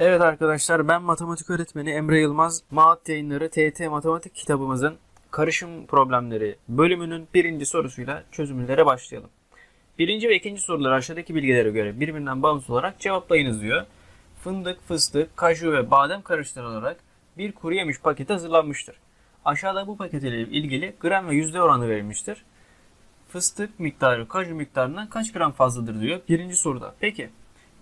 Evet arkadaşlar ben matematik öğretmeni Emre Yılmaz. Maat yayınları TET matematik kitabımızın karışım problemleri bölümünün birinci sorusuyla çözümlere başlayalım. Birinci ve ikinci soruları aşağıdaki bilgilere göre birbirinden bağımsız olarak cevaplayınız diyor. Fındık, fıstık, kaju ve badem karıştırılarak bir kuru yemiş paketi hazırlanmıştır. Aşağıda bu paket ile ilgili gram ve yüzde oranı verilmiştir. Fıstık miktarı kaju miktarından kaç gram fazladır diyor birinci soruda. Peki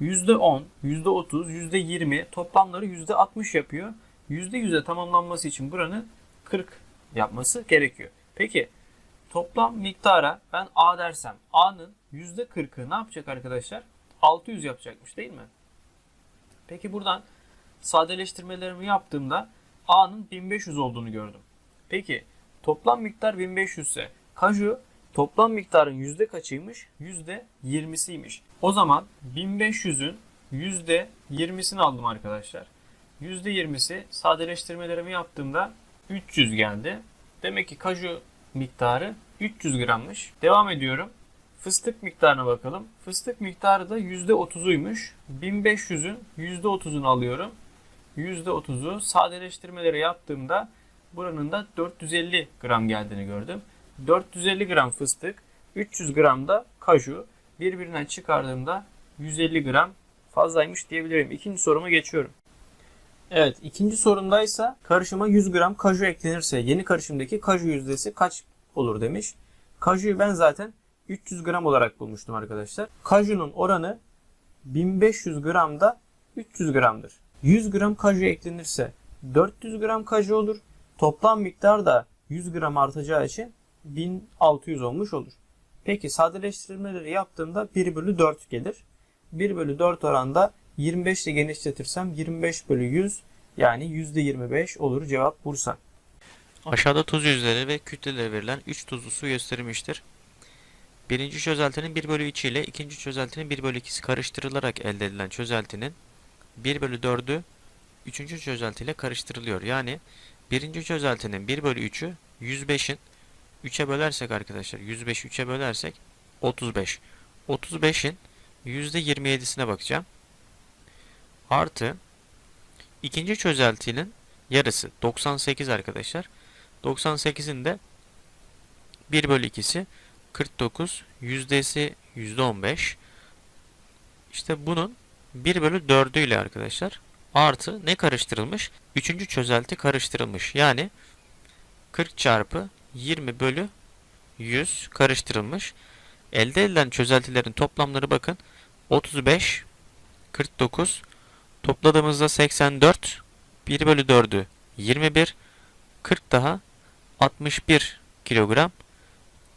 %10, %30, %20 toplamları %60 yapıyor. %100'e tamamlanması için buranın 40 yapması gerekiyor. Peki toplam miktara ben A dersem A'nın %40'ı ne yapacak arkadaşlar? 600 yapacakmış değil mi? Peki buradan sadeleştirmelerimi yaptığımda A'nın 1500 olduğunu gördüm. Peki toplam miktar 1500 ise kaju toplam miktarın yüzde kaçıymış? Yüzde 20'siymiş. O zaman 1500'ün yüzde 20'sini aldım arkadaşlar. Yüzde 20'si sadeleştirmelerimi yaptığımda 300 geldi. Demek ki kaju miktarı 300 grammış. Devam ediyorum. Fıstık miktarına bakalım. Fıstık miktarı da %30'uymuş. 1500'ün %30'unu alıyorum. %30'u sadeleştirmeleri yaptığımda buranın da 450 gram geldiğini gördüm. 450 gram fıstık, 300 gram da kaju. Birbirinden çıkardığımda 150 gram fazlaymış diyebilirim. İkinci soruma geçiyorum. Evet ikinci sorumdaysa karışıma 100 gram kaju eklenirse yeni karışımdaki kaju yüzdesi kaç olur demiş. Kajuyu ben zaten 300 gram olarak bulmuştum arkadaşlar. Kajunun oranı 1500 gramda 300 gramdır. 100 gram kaju eklenirse 400 gram kaju olur. Toplam miktar da 100 gram artacağı için 1600 olmuş olur. Peki sadeleştirmeleri yaptığımda 1 bölü 4 gelir. 1 bölü 4 oranda 25 ile genişletirsem 25 bölü 100 yani %25 olur cevap Bursa. Aşağıda tuz yüzleri ve kütleleri verilen 3 tuzlu su gösterilmiştir. Birinci çözeltinin 1 bölü 3 ile ikinci çözeltinin 1 bölü 2'si karıştırılarak elde edilen çözeltinin 1 bölü 4'ü üçüncü çözeltiyle karıştırılıyor. Yani birinci çözeltinin 1 bölü 3'ü 105'in 3'e bölersek arkadaşlar 105 3'e bölersek 35. 35'in %27'sine bakacağım. Artı ikinci çözeltinin yarısı 98 arkadaşlar. 98'in de 1 bölü 2'si 49. Yüzdesi %15. İşte bunun 1 bölü 4'ü ile arkadaşlar artı ne karıştırılmış? Üçüncü çözelti karıştırılmış. Yani 40 çarpı 20 bölü 100 karıştırılmış. Elde edilen çözeltilerin toplamları bakın 35, 49, topladığımızda 84, 1 bölü 4'ü 21, 40 daha 61 kilogram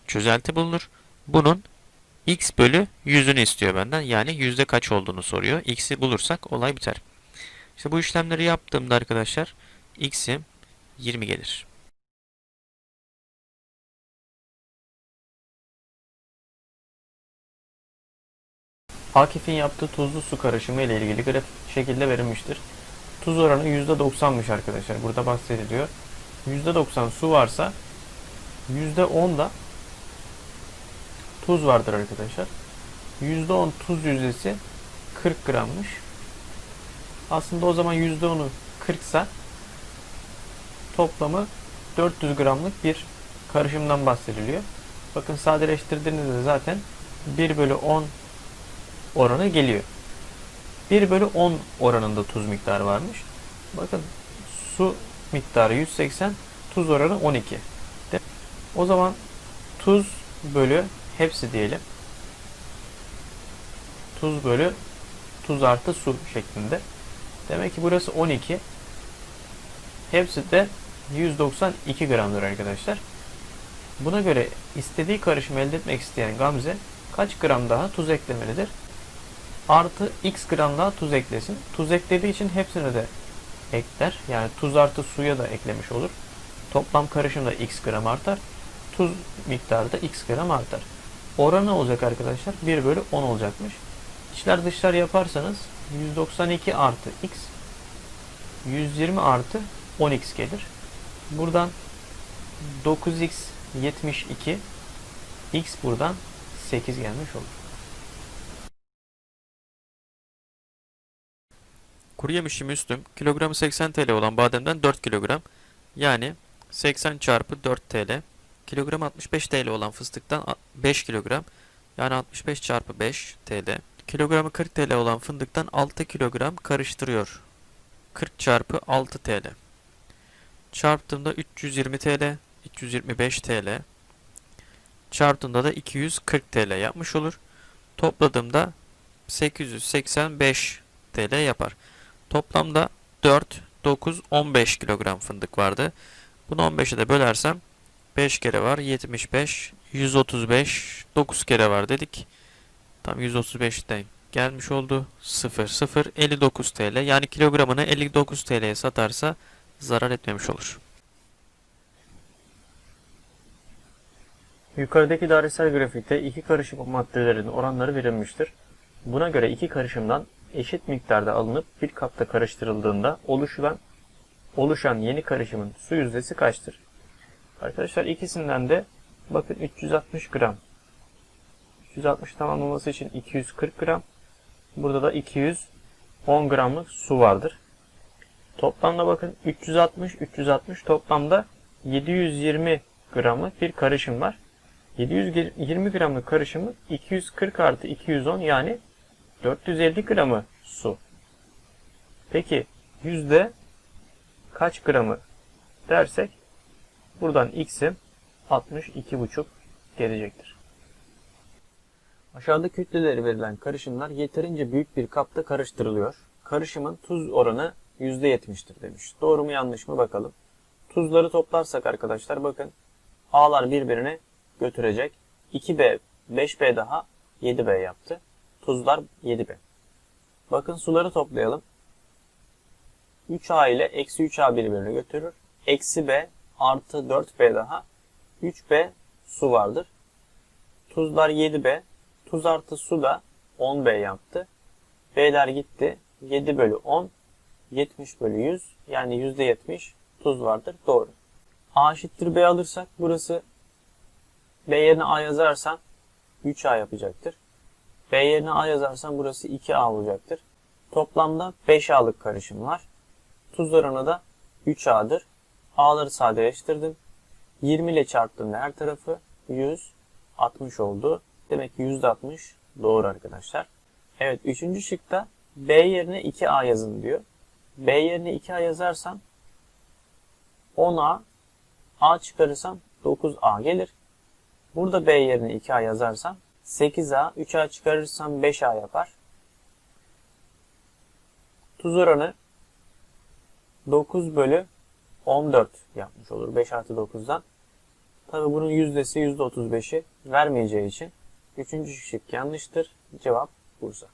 çözelti bulunur. Bunun x bölü 100'ünü istiyor benden. Yani yüzde kaç olduğunu soruyor. x'i bulursak olay biter. İşte bu işlemleri yaptığımda arkadaşlar x'im 20 gelir. Akif'in yaptığı tuzlu su karışımı ile ilgili grafik şekilde verilmiştir. Tuz oranı %90'mış arkadaşlar. Burada bahsediliyor. %90 su varsa %10 da tuz vardır arkadaşlar. %10 tuz yüzdesi 40 grammış. Aslında o zaman %10'u 40 sa toplamı 400 gramlık bir karışımdan bahsediliyor. Bakın sadeleştirdiğinizde zaten 1 bölü 10 oranı geliyor. 1 bölü 10 oranında tuz miktarı varmış. Bakın su miktarı 180, tuz oranı 12. De- O zaman tuz bölü hepsi diyelim. Tuz bölü tuz artı su şeklinde. Demek ki burası 12. Hepsi de 192 gramdır arkadaşlar. Buna göre istediği karışımı elde etmek isteyen Gamze kaç gram daha tuz eklemelidir? Artı x gram daha tuz eklesin. Tuz eklediği için hepsini de ekler. Yani tuz artı suya da eklemiş olur. Toplam karışımda x gram artar. Tuz miktarı da x gram artar. Oranı olacak arkadaşlar 1 bölü 10 olacakmış. İçler dışlar yaparsanız 192 artı x 120 artı 10x gelir. Buradan 9x 72 x buradan 8 gelmiş olur. Kuru yemişi Müslüm kilogramı 80 TL olan bademden 4 kilogram yani 80 çarpı 4 TL. Kilogramı 65 TL olan fıstıktan a- 5 kilogram yani 65 çarpı 5 TL. Kilogramı 40 TL olan fındıktan 6 kilogram karıştırıyor. 40 çarpı 6 TL. Çarptığımda 320 TL, 325 TL. Çarptığımda da 240 TL yapmış olur. Topladığımda 885 TL yapar. Toplamda 4, 9, 15 kilogram fındık vardı. Bunu 15'e de bölersem 5 kere var 75, 135, 9 kere var dedik. Tam 135'ten gelmiş oldu. 0, 0, 59 TL. Yani kilogramını 59 TL'ye satarsa zarar etmemiş olur. Yukarıdaki dairesel grafikte iki karışım maddelerin oranları verilmiştir. Buna göre iki karışımdan eşit miktarda alınıp bir kapta karıştırıldığında oluşulan oluşan yeni karışımın su yüzdesi kaçtır? Arkadaşlar ikisinden de bakın 360 gram. 360 tamamlaması için 240 gram. Burada da 210 gramlık su vardır. Toplamda bakın 360 360 toplamda 720 gramlık bir karışım var. 720 gramlık karışımı 240 artı 210 yani 450 gramı su. Peki yüzde kaç gramı dersek buradan x'im 62,5 gelecektir. Aşağıda kütleleri verilen karışımlar yeterince büyük bir kapta karıştırılıyor. Karışımın tuz oranı %70'tir demiş. Doğru mu yanlış mı bakalım. Tuzları toplarsak arkadaşlar bakın A'lar birbirini götürecek. 2B, 5B daha 7B yaptı. Tuzlar 7B. Bakın suları toplayalım. 3A ile eksi 3A birbirini götürür. Eksi B artı 4B daha 3B su vardır. Tuzlar 7B. Tuz artı su da 10B yaptı. B'ler gitti. 7 bölü 10. 70 bölü 100. Yani %70 tuz vardır. Doğru. A eşittir B alırsak burası B yerine A yazarsan 3A yapacaktır. B yerine A yazarsan burası 2A olacaktır. Toplamda 5A'lık karışım var. Tuz oranı da 3A'dır. A'ları sadeleştirdim. 20 ile çarptığımda her tarafı 100, 60 oldu. Demek ki %60 doğru arkadaşlar. Evet 3. şıkta B yerine 2A yazın diyor. B yerine 2A yazarsam 10A A çıkarırsam 9A gelir. Burada B yerine 2A yazarsam 8A, 3A çıkarırsam 5A yapar. Tuz oranı 9 bölü 14 yapmış olur. 5 artı 9'dan. Tabi bunun yüzdesi %35'i vermeyeceği için 3. şık yanlıştır. Cevap Bursa.